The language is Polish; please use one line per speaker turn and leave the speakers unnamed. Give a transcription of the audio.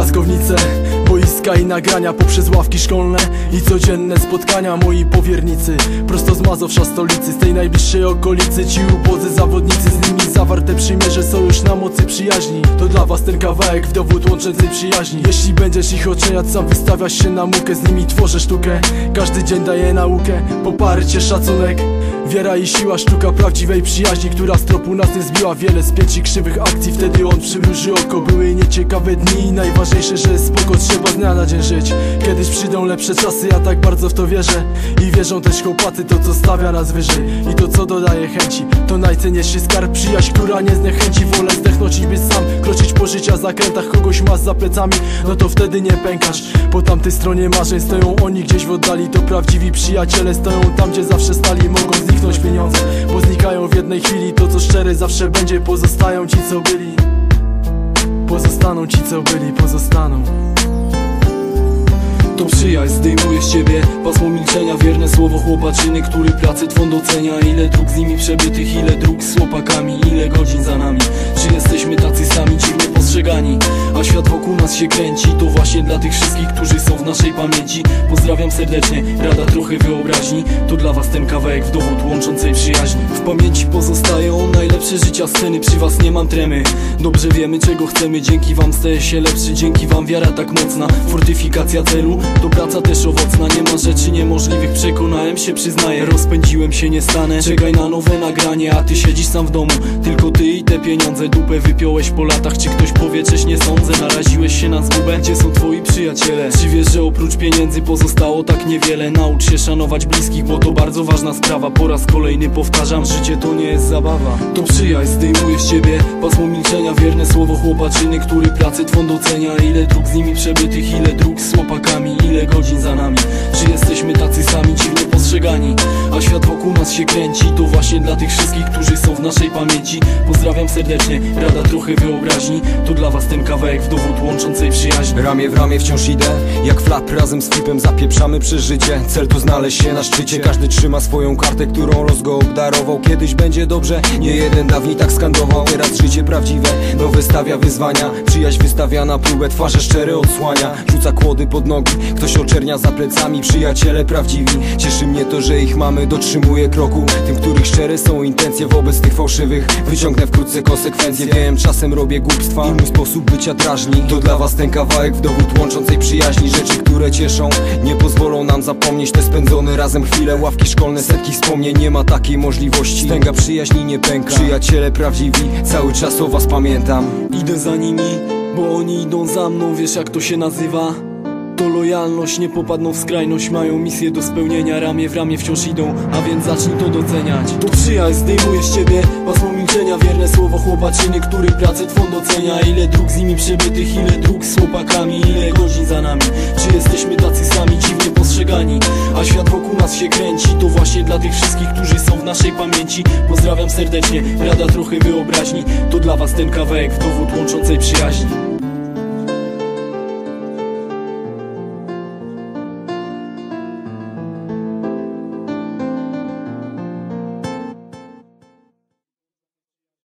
Laskownice boiska i nagrania poprzez ławki szkolne I codzienne spotkania moi powiernicy. Prosto z Mazowsza stolicy, z tej najbliższej okolicy. Ci ubodzy zawodnicy, z nimi zawarte przymierze Są już na mocy przyjaźni. To dla was ten kawałek w dowód łączącej przyjaźni. Jeśli będziesz ich oceniać, sam wystawiasz się na mukę Z nimi tworzę sztukę, każdy dzień daje naukę Poparcie, szacunek. Wiara i siła, sztuka prawdziwej przyjaźni Która z tropu nas nie zbiła. Wiele spięć i krzywych akcji Wtedy on przymruży oko. Były nieciekawe dni najważniejsze, że spoko Trzeba z dnia na dzień żyć. Kiedyś przyjdą lepsze czasy, ja tak bardzo w to wierzę. I wierzą też chłopacy To co stawia nas wyżej. I to co dodaje chęci. To najcenniejszy skarb Przyjaźń, która nie zniechęci. Wolę zdechnąć i być sam Kroczyć po życia zakrętach. Kogoś masz za plecami No to wtedy nie pękasz. Po tamtej stronie marzeń Stoją oni gdzieś w oddali. To prawdziwi przyjaciele Stoją tam, gdzie zawsze stali. Mogą zniknąć pieniądze Bo znikają w jednej chwili. To co szczere zawsze będzie. Pozostają ci co byli. Pozostaną ci co byli Pozostaną
przyjaźń zdejmuje z ciebie. Pasmo milczenia, wierne słowo chłopaczyny Który pracę twą docenia. Ile dróg z nimi przebytych, ile dróg z chłopakami Ile godzin za nami. Czy jesteśmy tacy sami, dziwnie postrzegani? A świat wokół nas się kręci To właśnie dla tych wszystkich, którzy są w naszej pamięci. Pozdrawiam serdecznie, rada trochę wyobraźni. To dla was ten kawałek w dowód łączącej przyjaźni. W pamięci pozostają najlepsze życia sceny Przy was nie mam tremy. Dobrze wiemy czego chcemy. Dzięki wam staję się lepszy Dzięki wam wiara tak mocna. Fortyfikacja celu to praca też owocna. Nie ma rzeczy niemożliwych Przekonałem się, przyznaję. Rozpędziłem się, nie stanę. Czekaj na nowe nagranie A ty siedzisz sam w domu. Tylko ty i te pieniądze. Dupę wypiąłeś po latach. Czy ktoś powie, cześć nie sądzę? Naraziłeś się na zgubę. Gdzie są twoi przyjaciele? Czy wiesz, że oprócz pieniędzy pozostało tak niewiele? Naucz się szanować bliskich Bo to bardzo ważna sprawa. Po raz kolejny powtarzam Życie to nie jest zabawa. To przyjaźń zdejmuje z ciebie? Pasmo milczenia, wierne słowo chłopaczyny Który pracę twą docenia. Ile dróg z nimi przebytych Ile dróg z chłopakami Ile godzin za nami. Czy jesteśmy tacy sami, dziwnie postrzegani? A świat wokół nas się kręci. To właśnie dla tych wszystkich, którzy są w naszej pamięci. Pozdrawiam serdecznie, rada trochę wyobraźni. To dla was ten kawałek w dowód łączącej przyjaźni
Ramię w ramię wciąż idę Jak flap razem z flipem zapieprzamy przez życie Cel to znaleźć się na szczycie. Każdy trzyma swoją kartę, którą los go obdarował. Kiedyś będzie dobrze, nie jeden dawniej tak skandował. Teraz życie prawdziwe, no wystawia wyzwania. Przyjaźń wystawia na próbę, twarze szczere odsłania. Rzuca kłody pod nogi, ktoś oczernia za plecami. Przyjaciele prawdziwi, cieszy mnie to, że ich mamy. Dotrzymuję kroku, tym których szczere są intencje Wobec tych fałszywych, wyciągnę wkrótce konsekwencje Wiem, czasem robię głupstwa. I mój sposób bycia drażni To dla was ten kawałek w dowód łączącej przyjaźni. Rzeczy, które cieszą, nie pozwolą nam zapomnieć. Te spędzone razem chwile, ławki szkolne, setki wspomnień. Nie ma takiej możliwości, stęga przyjaźni nie pęka. Przyjaciele prawdziwi, cały czas o was pamiętam.
Idę za nimi, bo oni idą za mną. Wiesz jak to się nazywa? To lojalność, nie popadną w skrajność. Mają misję do spełnienia, ramię w ramię wciąż idą A więc zacznij to doceniać. To przyjaźń zdejmuje z ciebie pasmo milczenia. Wierne słowo chłopaczyny, który pracę twą docenia. Ile dróg z nimi przebytych, ile dróg z chłopakami Ile godzin za nami, czy jesteśmy tacy sami Dziwnie postrzegani, a świat wokół nas się kręci To właśnie dla tych wszystkich, którzy są w naszej pamięci. Pozdrawiam serdecznie, rada trochę wyobraźni. To dla was ten kawałek w dowód łączącej przyjaźni